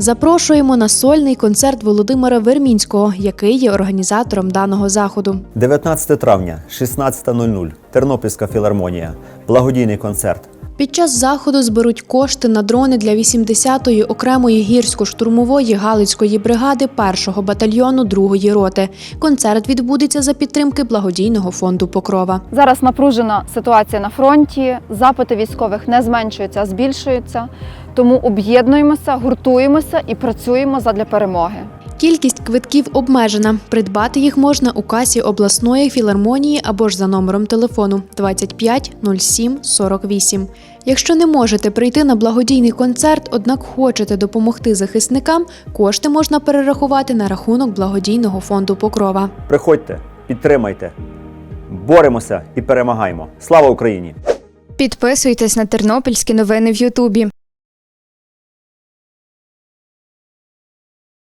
Запрошуємо на сольний концерт Володимира Вермінського, який є організатором даного заходу. 19 травня, 16.00. Тернопільська філармонія. Благодійний концерт. Під час заходу зберуть кошти на дрони для 80-ї окремої гірсько-штурмової галицької бригади 1-го батальйону 2-ї роти. Концерт відбудеться за підтримки благодійного фонду Покрова. Зараз напружена ситуація на фронті. Запити військових не зменшуються, а збільшуються. Тому об'єднуємося, гуртуємося і працюємо задля перемоги. Кількість квитків обмежена. Придбати їх можна у касі обласної філармонії або ж за номером телефону 25 07 48. Якщо не можете прийти на благодійний концерт, однак хочете допомогти захисникам, кошти можна перерахувати на рахунок благодійного фонду Покрова. Приходьте, підтримайте. Боремося і перемагаємо. Слава Україні! Підписуйтесь на тернопільські новини в Ютубі.